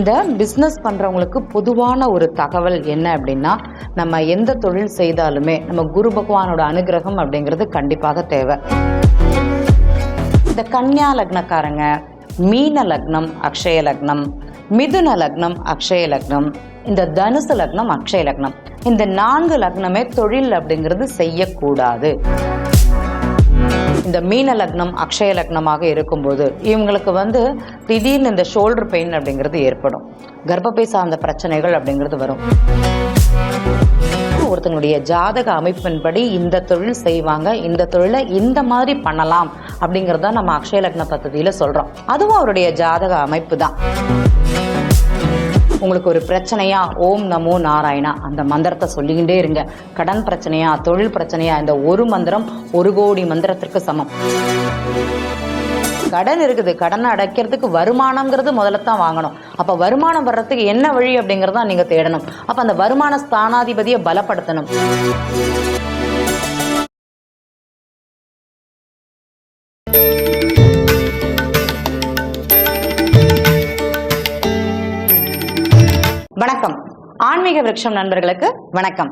இந்த பிஸ்னஸ் பண்ணுறவங்களுக்கு பொதுவான ஒரு தகவல் என்ன அப்படின்னா நம்ம எந்த தொழில் செய்தாலுமே நம்ம குரு பகவானோட அனுகிரகம் அப்படிங்கிறது கண்டிப்பாக தேவை. இந்த கன்னியா லக்னக்காரங்க மீன லக்னம் அக்ஷய லக்னம் மிதுன லக்னம் அக்ஷய லக்னம் இந்த தனுசு லக்னம் அக்ஷய லக்னம். இந்த நான்கு லக்னமே தொழில் அப்படிங்கிறது செய்யக்கூடாது. இந்த மீன லக்னம் அக்ஷய லக்னமாக இருக்கும்போது இவங்களுக்கு வந்து திடீர்னு இந்த ஷோல்டர் பெயின் அப்படிங்கிறது ஏற்படும். கர்ப்பப்பை சார்ந்த பிரச்சனைகள் அப்படிங்கிறது வரும். ஒருத்தங்களுடைய ஜாதக அமைப்பின்படி இந்த தொழில் செய்வாங்க இந்த தொழிலை இந்த மாதிரி பண்ணலாம் அப்படிங்கறத நம்ம அக்ஷய லக்ன பദ്ധதியில சொல்றோம். அதுவும் அவருடைய ஜாதக அமைப்பு தான். உங்களுக்கு ஒரு பிரச்சனையா? ஓம் நமோ நாராயணா. அந்த மந்திரத்தை சொல்லிக்கிட்டே இருங்க. கடன் பிரச்சனையா தொழில் பிரச்சனையா இந்த ஒரு மந்திரம் ஒரு கோடி மந்திரத்திற்கு சமம். கடன் இருக்குது. கடனை அடைக்கிறதுக்கு வருமானம்ங்கிறது முதல்ல தான் வாங்கணும். அப்போ வருமானம் வர்றதுக்கு என்ன வழி அப்படிங்கிறத நீங்கள் தேடணும். அப்போ அந்த வருமான ஸ்தானாதிபதியை பலப்படுத்தணும். ஆன்மீக விருட்சம் நண்பர்களுக்கு வணக்கம்.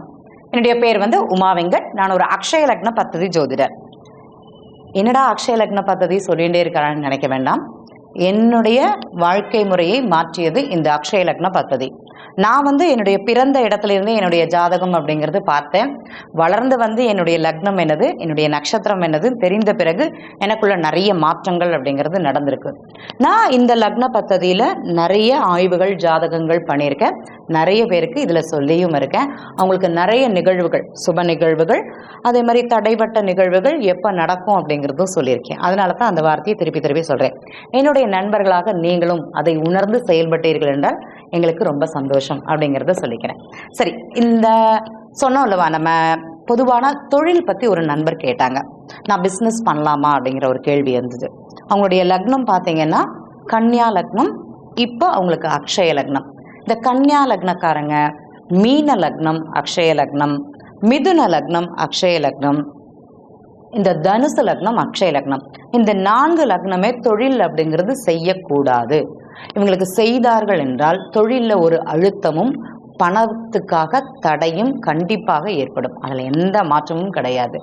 என்னுடைய பேர் வந்து உமா வெங்கட். நான் ஒரு அக்ஷய லக்ன பத்ததி ஜோதிடர். என்னடா அக்ஷய லக்ன பத்ததி சொல்லிகிட்டே இருக்கிறான்னு நினைக்க வேண்டாம். என்னுடைய வாழ்க்கை முறையை மாற்றியது இந்த அக்ஷய லக்ன பத்ததி. நான் வந்து என்னுடைய பிறந்த இடத்துலேருந்து என்னுடைய ஜாதகம் அப்படிங்கிறது பார்த்தேன். வளர்ந்து வந்து என்னுடைய லக்னம் என்னது என்னுடைய நட்சத்திரம் என்னது தெரிந்த பிறகு எனக்குள்ள நிறைய மாற்றங்கள் அப்படிங்கிறது நடந்திருக்கு. நான் இந்த லக்ன பத்ததியில் நிறைய ஆய்வுகள் ஜாதகங்கள் பண்ணியிருக்கேன். நிறைய பேருக்கு இதில் சொல்லியும் இருக்கேன். அவங்களுக்கு நிறைய நிகழ்வுகள் சுப நிகழ்வுகள் அதே மாதிரி தடைப்பட்ட நிகழ்வுகள் எப்போ நடக்கும் அப்படிங்கிறதும் சொல்லியிருக்கேன். அதனால தான் அந்த வார்த்தையை திருப்பி திருப்பி சொல்கிறேன் என்னுடைய நண்பர்களாக நீங்களும் அதை உணர்ந்து செயல்பட்டீர்கள் என்றால் எங்களுக்கு ரொம்ப சந்தோஷம் அப்படிங்கிறத சொல்லிக்கிறேன். சரி இந்த சொன்னோம் இல்லவா நம்ம பொதுவான தொழில் பற்றி ஒரு நண்பர் கேட்டாங்க. நான் பிஸ்னஸ் பண்ணலாமா அப்படிங்கிற ஒரு கேள்வி இருந்தது. அவங்களுடைய லக்னம் பார்த்தீங்கன்னா கன்னியா லக்னம் இப்போ அவங்களுக்கு அக்ஷய லக்னம். இந்த கன்னியா லக்னக்காரங்க மீன லக்னம் அக்ஷய லக்னம் மிதுன லக்னம் அக்ஷய லக்னம் இந்த தனுசு லக்னம் அக்ஷய லக்னம். இந்த நான்கு லக்னமே தொழில் அப்படிங்கிறது செய்யக்கூடாது. இவங்களுக்கு செய்தார்கள் என்றால் தொழிலில் ஒரு அழுத்தமும் பணத்துக்காக தடையும் கண்டிப்பாக ஏற்படும். அதில் எந்த மாற்றமும் கிடையாது.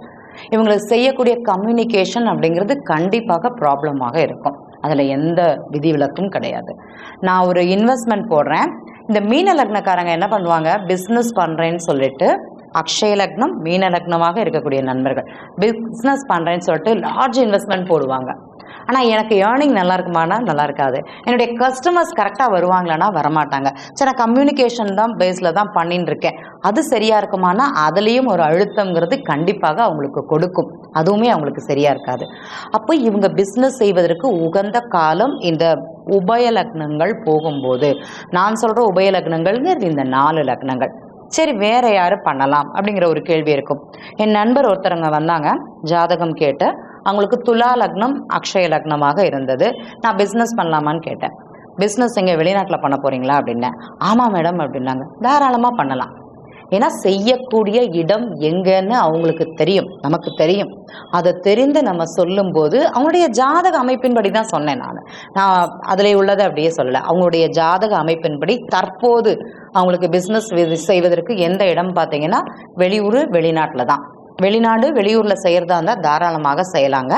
இவங்களுக்கு செய்யக்கூடிய கம்யூனிகேஷன் அப்படிங்கிறது கண்டிப்பாக ப்ராப்ளமாக இருக்கும். அதில் எந்த விதிவிலக்கும் கிடையாது. நான் ஒரு இன்வெஸ்ட்மெண்ட் போடுறேன். இந்த மீன லக்னக்காரங்க என்ன பண்ணுவாங்க? பிஸ்னஸ் பண்ணுறேன்னு சொல்லிட்டு அக்ஷய லக்னம் மீன லக்னமாக இருக்கக்கூடிய நண்பர்கள். பிஸ்னஸ் பண்ணுறேன்னு சொல்லிட்டு லார்ஜ் இன்வெஸ்ட்மெண்ட் போடுவாங்க. ஆனால் எனக்கு ஏர்னிங் நல்லா இருக்குமானா? நல்லா இருக்காது. என்னுடைய கஸ்டமர்ஸ் கரெக்டாக வருவாங்களான்னா வரமாட்டாங்க. சரி நான் கம்யூனிகேஷன் தான் பேஸில் தான் பண்ணின்னு இருக்கேன். அது சரியா இருக்குமானா? அதுலேயும் ஒரு அழுத்தம்ங்கிறது கண்டிப்பாக அவங்களுக்கு கொடுக்கும். அதுவுமே அவங்களுக்கு சரியா இருக்காது. அப்போ இவங்க பிஸ்னஸ் செய்வதற்கு உகந்த காலம் இந்த உபய லக்னங்கள் போகும்போது. நான் சொல்ற உபய லக்னங்கள்ங்கிறது இந்த நாலு லக்னங்கள். சரி வேற யாரு பண்ணலாம் அப்படிங்கிற ஒரு கேள்வி இருக்கும். என் நண்பர் ஒருத்தரங்க வந்தாங்க ஜாதகம் கேட்டு அவங்களுக்கு துலா லக்னம் அக்ஷய லக்னமாக இருந்தது. நான் பிஸ்னஸ் பண்ணலாமான்னு கேட்டேன். பிஸ்னஸ் எங்கே வெளிநாட்டில் பண்ண போறீங்களா அப்படின்னேன். ஆமாம் மேடம் அப்படின்னாங்க. தாராளமாக பண்ணலாம். ஏன்னா செய்யக்கூடிய இடம் எங்கன்னு அவங்களுக்கு தெரியும் நமக்கு தெரியும். அதை தெரிந்து நம்ம சொல்லும்போது அவங்களுடைய ஜாதக அமைப்பின்படி தான் சொன்னேன் நான். நான் அதில் உள்ளதை அப்படியே சொல்லலை. அவங்களுடைய ஜாதக அமைப்பின்படி தற்போது அவங்களுக்கு பிஸ்னஸ் செய்வதற்கு எந்த இடம் பார்த்தீங்கன்னா வெளியூர் வெளிநாட்டில் தான். வெளிநாடு வெளியூர்ல செய்யறதா இருந்தால் தாராளமாக செய்யலாங்க.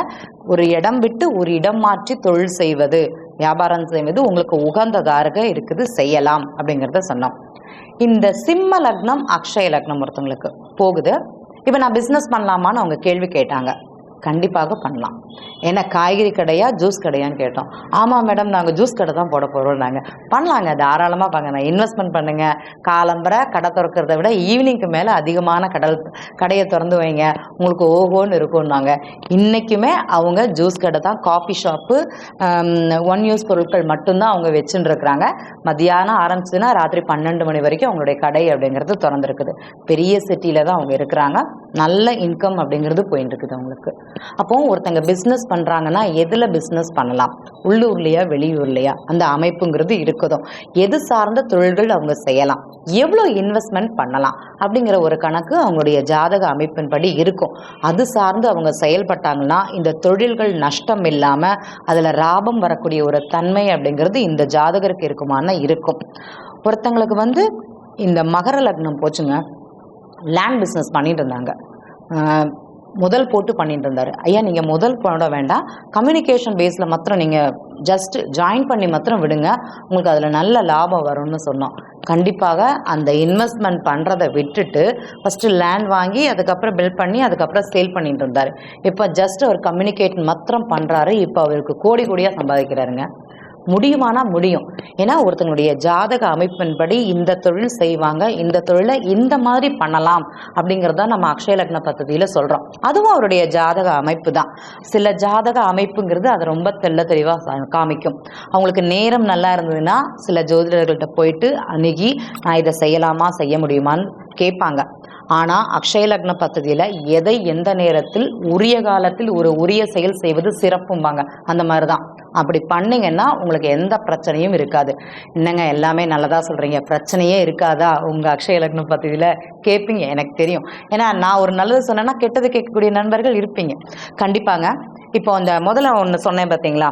ஒரு இடம் விட்டு ஒரு இடம் மாற்றி தொழில் செய்வது வியாபாரம் செய்வது உங்களுக்கு உகந்ததாக இருக்குது செய்யலாம் அப்படிங்கிறத சொன்னோம். இந்த சிம்ம லக்னம் அக்ஷய லக்னம் ஒருத்தவங்களுக்கு போகுது. இப்போ நான் பிஸ்னஸ் பண்ணலாமான்னு அவங்க கேள்வி கேட்டாங்க. கண்டிப்பாக பண்ணலாம். ஏன்னா காய்கறி கடையா ஜூஸ் கடையான்னு கேட்டோம். ஆமாம் மேடம் நாங்கள் ஜூஸ் கடை தான் போட போகிறோம் நாங்கள் பண்ணலாங்க தாராளமாக பாங்க இன்வெஸ்ட்மெண்ட் பண்ணுங்க. காலம்பரை கடை திறக்கிறத விட ஈவினிங்க்கு மேலே அதிகமான கடல் கடையை திறந்து வைங்க. உங்களுக்கு ஓஹோன்னு இருக்கும்னாங்க இன்றைக்குமே அவங்க ஜூஸ் கடை தான் காஃபி ஷாப்பு ஒன் யூஸ் பொருட்கள் மட்டும்தான் அவங்க வச்சுன்னு இருக்கிறாங்க. மத்தியானம் ஆரம்பிச்சுன்னா ராத்திரி பன்னெண்டு மணி வரைக்கும் அவங்களுடைய கடை அப்படிங்கிறது திறந்துருக்குது. பெரிய சிட்டியில் தான் அவங்க இருக்கிறாங்க. நல்ல இன்கம் அப்படிங்கிறது போயின்னு இருக்குது அவங்களுக்கு. அப்போ ஒருத்தங்க பிஸ்னஸ் பண்ணுறாங்கன்னா எதில் பிஸ்னஸ் பண்ணலாம்? உள்ளூர்லையா வெளியூர்லையா? அந்த அமைப்புங்கிறது இருக்குதோ? எது சார்ந்த தொழில்கள் அவங்க செய்யலாம்? எவ்வளோ இன்வெஸ்ட்மெண்ட் பண்ணலாம்? அப்படிங்கிற ஒரு கணக்கு அவங்களுடைய ஜாதக அமைப்பின்படி இருக்கும். அது சார்ந்து அவங்க செயல்பட்டாங்கன்னா இந்த தொழில்கள் நஷ்டம் இல்லாமல் அதில் லாபம் வரக்கூடிய ஒரு தன்மை அப்படிங்கிறது இந்த ஜாதகருக்கு இருக்குமானா இருக்கும். ஒருத்தங்களுக்கு வந்து இந்த மகர லக்னம் போச்சுங்க. லேண்ட் பிஸ்னஸ் பண்ணிட்டு இருந்தாங்க. முதல் போட்டு பண்ணிட்டு இருந்தாரு ஐயா நீங்கள் முதல் போட வேண்டாம். கம்யூனிகேஷன் பேஸில் மாத்திரம் நீங்கள் ஜஸ்ட் ஜாயின் பண்ணி மாத்திரம் விடுங்க. உங்களுக்கு அதில் நல்ல லாபம் வரும்னு சொன்னோம். கண்டிப்பாக அந்த இன்வெஸ்ட்மெண்ட் பண்ணுறதை விட்டுட்டு ஃபஸ்ட்டு லேண்ட் வாங்கி அதுக்கப்புறம் பில்ட் பண்ணி அதுக்கப்புறம் சேல் பண்ணிட்டு இருந்தார் இப்போ ஜஸ்ட் அவர் கம்யூனிகேட் மாத்திரம் பண்ணுறாரு இப்போ அவருக்கு கோடி கோடியாக சம்பாதிக்கிறாருங்க. முடியுமானா முடியும். ஏன்னா ஒருத்தங்களுடைய ஜாதக அமைப்பின்படி இந்த தொழில் செய்வாங்க இந்த தொழிலை இந்த மாதிரி பண்ணலாம் அப்படிங்கிறத நம்ம அக்ஷய லக்ன பத்ததியில் சொல்கிறோம் அதுவும் அவருடைய ஜாதக அமைப்பு தான். சில ஜாதக அமைப்புங்கிறது அதை ரொம்ப தெல்ல தெளிவாக காமிக்கும். அவங்களுக்கு நேரம் நல்லா இருந்ததுன்னா சில ஜோதிடர்கள்ட்ட போயிட்டு அணுகி நான் இதை செய்யலாமா செய்ய முடியுமான்னு கேட்பாங்க. ஆனால் அக்ஷயலக்ன பத்ததியில் எதை எந்த நேரத்தில் உரிய காலத்தில் ஒரு உரிய செயல் செய்வது சிறப்பும்பாங்க. அந்த மாதிரி தான் அப்படி பண்ணீங்கன்னா உங்களுக்கு எந்த பிரச்சனையும் இருக்காது. என்னங்க எல்லாமே நல்லதாக சொல்கிறீங்க பிரச்சனையே இருக்காதா? உங்கள் அக்ஷய லக்னம் பദ്ധதியில் கேட்பீங்க எனக்கு தெரியும். ஏன்னா நான் ஒரு நல்லது சொன்னேன்னா கெட்டது கேட்கக்கூடிய நண்பர்கள் இருப்பீங்க. கண்டிப்பாங்க. இப்போ அந்த முதல்ல ஒன்று சொன்னேன் பார்த்தீங்களா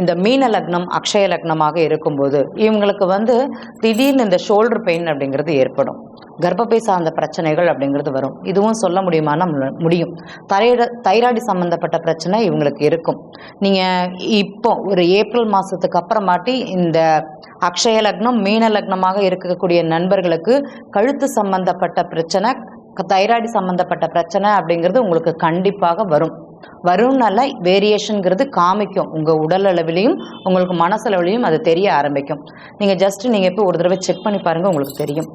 இந்த மீன லக்னம் அக்ஷய லக்னமாக இருக்கும்போது இவங்களுக்கு வந்து திடீர்னு இந்த ஷோல்டர் பெயின் அப்படிங்கிறது ஏற்படும். கர்ப்பப்பை சார்ந்த பிரச்சனைகள் அப்படிங்கிறது வரும். இதுவும் சொல்ல முடியுமானா முடியும். தைராய்டு தைராய்டு சம்மந்தப்பட்ட பிரச்சனை இவங்களுக்கு இருக்கும். நீங்கள் இப்போ ஒரு ஏப்ரல் மாதத்துக்கு அப்புறமாட்டி இந்த அக்ஷய லக்னம் மீன லக்னமாக இருக்கக்கூடிய நண்பர்களுக்கு கழுத்து சம்பந்தப்பட்ட பிரச்சனை தைராய்டு சம்மந்தப்பட்ட பிரச்சனை அப்படிங்கிறது உங்களுக்கு கண்டிப்பாக வரும். வரும்னால வேரியேஷனுங்கிறது காமிக்கும். உங்கள் உடல் அளவிலையும் உங்களுக்கு மனசளவிலையும் அது தெரிய ஆரம்பிக்கும். நீங்கள் ஜஸ்ட் நீங்கள் இப்போ ஒரு தடவை செக் பண்ணி பாருங்கள் உங்களுக்கு தெரியும்.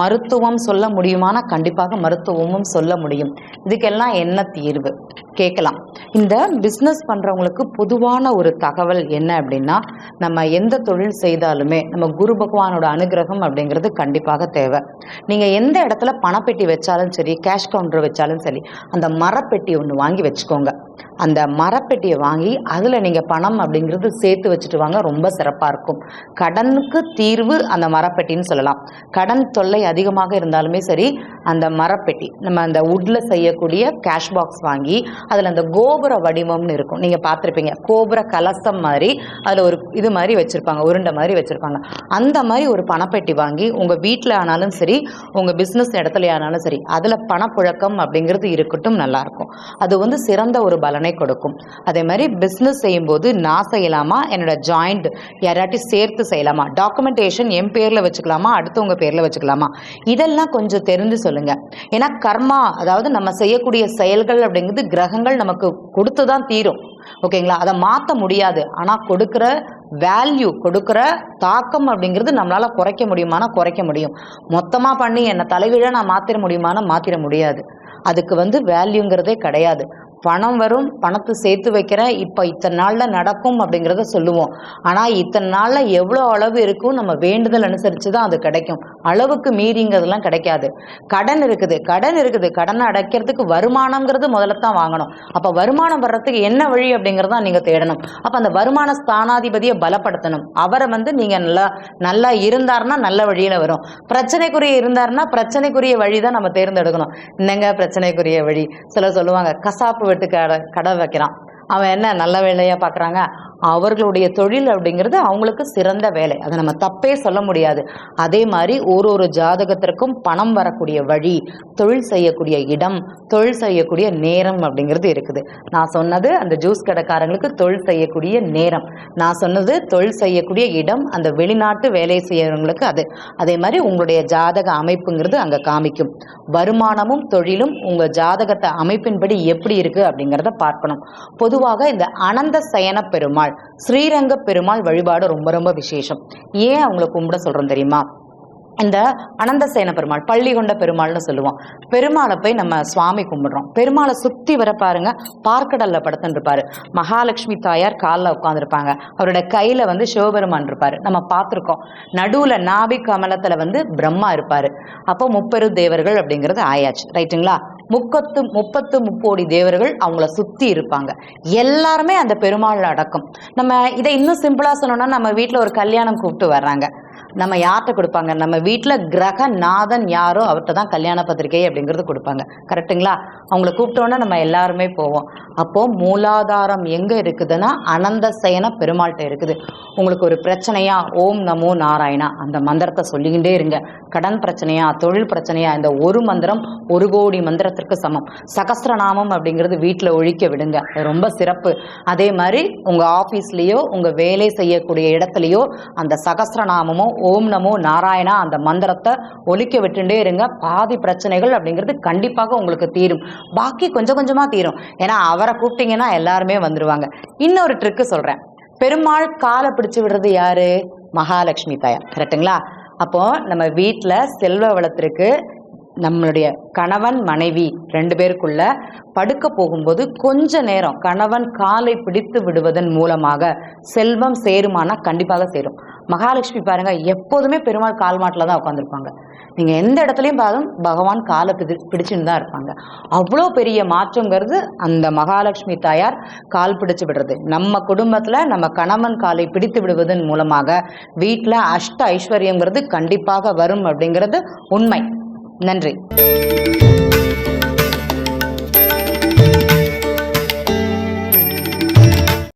மருத்துவம் சொல்ல முடியுமானா கண்டிப்பாக மருத்துவமும் சொல்ல முடியும். இதுக்கெல்லாம் என்ன தீர்வு? கேட்கலாம். இந்த பிஸ்னஸ் பண்ணுறவங்களுக்கு பொதுவான ஒரு தகவல் என்ன அப்படின்னா நம்ம எந்த தொழில் செய்தாலுமே நம்ம குரு பகவானோட அனுகிரகம் அப்படிங்கிறது கண்டிப்பாக தேவை. நீங்கள் எந்த இடத்துல பணப்பெட்டி வச்சாலும் சரி கேஷ் கவுண்டர் வச்சாலும் சரி அந்த மரப்பெட்டி ஒன்று வாங்கி வச்சுக்கோங்க. அந்த மரப்பெட்டியை வாங்கி அதில் நீங்கள் பணம் அப்படிங்கிறது சேர்த்து வச்சுட்டு வாங்க ரொம்ப சிறப்பாக இருக்கும். கடனுக்கு தீர்வு அந்த மரப்பெட்டின்னு சொல்லலாம். கடன் தொல்லை அதிகமாக இருந்தாலுமே சரி அந்த மரப்பெட்டி நம்ம அந்த உட்ல செய்யக்கூடிய கேஷ் பாக்ஸ் வாங்கி அதில் அந்த கோபுர வடிவம்னு இருக்கும். நீங்கள் பார்த்துருப்பீங்க கோபுர கலசம் மாதிரி அதில் ஒரு இது மாதிரி வச்சுருப்பாங்க உருண்டை மாதிரி வச்சுருப்பாங்க. அந்த மாதிரி ஒரு பணப்பெட்டி வாங்கி உங்கள் வீட்டில் ஆனாலும் சரி உங்கள் பிஸ்னஸ் இடத்துல ஆனாலும் சரி அதில் பணப்புழக்கம் அப்படிங்கிறது இருக்கட்டும் நல்லாயிருக்கும் அது வந்து சிறந்த ஒரு பலனை கொடுக்கும். அதே மாதிரி பிஸ்னஸ் செய்யும்போது நான் செய்யலாமா? என்னோட ஜாயிண்ட் யாராட்டி சேர்த்து செய்யலாமா? டாக்குமெண்டேஷன் என் பேரில் வச்சுக்கலாமா? அடுத்தவங்க பேரில் வச்சுக்கலாமா? இதெல்லாம் கொஞ்சம் தெரிந்து சொல்லுங்க. ஏன்னா கர்மா அதாவது நம்ம செய்யக்கூடிய செயல்கள் அப்படிங்கிறது கிரகங்கள் நமக்கு கொடுத்து தான் தீரும். ஓகேங்களா? அதை மாற்ற முடியாது. ஆனால் கொடுக்குற வேல்யூ கொடுக்குற தாக்கம் அப்படிங்கிறது நம்மளால் குறைக்க முடியுமானா குறைக்க முடியும். மொத்தமாக பண்ணி என்னை தலைகீழாக நான் மாற்றிட முடியுமானா மாற்றிட முடியாது. அதுக்கு வந்து வேல்யூங்கிறதே கிடையாது. பணம் வரும் பணத்தை சேர்த்து வைக்கிறேன் இப்போ இத்தனை நாளில் நடக்கும் அப்படிங்கிறத சொல்லுவோம். ஆனால் இத்தனை நாளில் எவ்வளோ அளவு இருக்கும் நம்ம வேண்டுதல் அனுசரித்து தான் அது கிடைக்கும். அளவுக்கு மீறிங்கிறதெல்லாம் கிடைக்காது. கடன் இருக்குது கடன் இருக்குது. கடனை அடைக்கிறதுக்கு வருமானம்ங்கிறது முதல்ல தான் வாங்கணும். அப்போ வருமானம் வர்றதுக்கு என்ன வழி அப்படிங்கிறத நீங்கள் தேடணும். அப்போ அந்த வருமான ஸ்தானாதிபதியை பலப்படுத்தணும். அவரை வந்து நீங்கள் நல்லா நல்லா இருந்தாருன்னா நல்ல வழியில் வரும். பிரச்சனைக்குரிய இருந்தாருன்னா பிரச்சனைக்குரிய வழி தான் நம்ம தேர்ந்தெடுக்கணும். என்னங்க பிரச்சனைக்குரிய வழி? சில சொல்லுவாங்க கசாப்பு வெட்டு கடை கடை வைக்கிறான். அவன் என்ன நல்ல வேலையாக பார்க்குறாங்க அவர்களுடைய தொழில் அப்படிங்கிறது அவங்களுக்கு சிறந்த வேலை. அதை நம்ம தப்பே சொல்ல முடியாது. அதே மாதிரி ஒரு ஒரு ஜாதகத்திற்கும் பணம் வரக்கூடிய வழி தொழில் செய்யக்கூடிய இடம் தொழில் செய்யக்கூடிய நேரம் அப்படிங்கிறது இருக்குது. நான் சொன்னது அந்த ஜூஸ் கடைக்காரங்களுக்கு தொழில் செய்யக்கூடிய நேரம். நான் சொன்னது தொழில் செய்யக்கூடிய இடம் அந்த வெளிநாட்டு வேலை செய்யறவங்களுக்கு அது. அதே மாதிரி உங்களுடைய ஜாதக அமைப்புங்கிறது அங்கே காமிக்கும். வருமானமும் தொழிலும் உங்கள் ஜாதகத்தை அமைப்பின்படி எப்படி இருக்குது அப்படிங்கிறத பார்க்கணும். பொதுவாக இந்த அனந்த சயன பெருமாள் ஸ்ரீரங்க பெருமாள் வழிபாடு ரொம்ப ரொம்ப விசேஷம். ஏன் அவங்கள கும்பிட சொல்றோம் தெரியுமா? இந்த அனந்தசேன பெருமாள் பள்ளி கொண்ட பெருமாள்னு சொல்லுவோம். பெருமாளை போய் நம்ம சுவாமி கும்பிடுறோம். பெருமாளை சுத்தி வர பாருங்க பார்க்கடல்ல படுத்துன்னு இருப்பாரு. மகாலட்சுமி தாயார் காலில் உட்காந்துருப்பாங்க அவரோட கையில வந்து சிவபெருமான் இருப்பாரு. நம்ம பார்த்துருக்கோம். நடுவுல நாபி கமலத்துல வந்து பிரம்மா இருப்பாரு. அப்போ முப்பெரு தேவர்கள் அப்படிங்கிறது ஆயாச்சு. ரைட்டுங்களா? முக்கத்து முப்பத்து முப்போடி தேவர்கள் அவங்கள சுத்தி இருப்பாங்க. எல்லாருமே அந்த பெருமாள் அடக்கம். நம்ம இதை இன்னும் சிம்பிளா சொன்னோம்னா நம்ம வீட்டுல ஒரு கல்யாணம் கூப்பிட்டு வர்றாங்க. நம்ம யார்கிட்ட கொடுப்பாங்க? நம்ம வீட்டில் கிரக நாதன் யாரோ அவர்கிட்ட தான் கல்யாண பத்திரிகை அப்படிங்கிறது கொடுப்பாங்க. கரெக்ட்டுங்களா அவங்கள கூப்பிட்டோன்னா நம்ம எல்லாருமே போவோம். அப்போது மூலாதாரம் எங்கே இருக்குதுன்னா அனந்த சயன பெருமாள்கிட்ட இருக்குது. உங்களுக்கு ஒரு பிரச்சனையா? ஓம் நமோ நாராயணா. அந்த மந்திரத்தை சொல்லிக்கிட்டே இருங்க. கடன் பிரச்சனையா? தொழில் பிரச்சனையா? இந்த ஒரு மந்திரம் ஒரு கோடி மந்திரத்திற்கு சமம். சகஸ்ரநாமம் அப்படிங்கிறது வீட்டில் ஒழிக்க விடுங்க. ரொம்ப சிறப்பு. அதே மாதிரி உங்கள் ஆஃபீஸ்லேயோ உங்கள் வேலை செய்யக்கூடிய இடத்துலையோ அந்த சகசிரநாமமோ ஓம் நமோ நாராயணா அந்த மந்திரத்தை ஒலிக்க விட்டுட்டே இருங்க. பாதி பிரச்சனைகள் அப்படிங்கிறது கண்டிப்பாக உங்களுக்கு தீரும். பாக்கி கொஞ்சம் கொஞ்சமாக தீரும். ஏன்னா அவரை கூப்பிட்டீங்கன்னா எல்லாருமே வந்துடுவாங்க இன்னொரு ட்ரிக்கு சொல்கிறேன் பெருமாள் காலை பிடிச்சு விடுறது யாரு? மகாலட்சுமி தாயார். கரெக்ட்டுங்களா அப்போ நம்ம வீட்டில் செல்வ வளத்திற்கு நம்மளுடைய கணவன் மனைவி ரெண்டு பேருக்குள்ள படுக்க போகும்போது கொஞ்ச நேரம் கணவன் காலை பிடித்து விடுவதன் மூலமாக செல்வம் சேருமானா கண்டிப்பாக சேரும். மகாலட்சுமி பாருங்க எப்போதுமே பெருமாள் கால் மாட்டில் தான் உட்காந்துருப்பாங்க நீங்க எந்த இடத்துலையும் பாருங்க பகவான் காலை பிடி பிடிச்சுன்னு தான் இருப்பாங்க. அவ்வளோ பெரிய மாற்றங்கிறது அந்த மகாலட்சுமி தாயார் கால் பிடிச்சு விடுறது. நம்ம குடும்பத்துல நம்ம கணவன் காலை பிடித்து விடுவதன் மூலமாக வீட்டில் அஷ்ட ஐஸ்வர்யங்கிறது கண்டிப்பாக வரும் அப்படிங்கிறது உண்மை. நன்றி.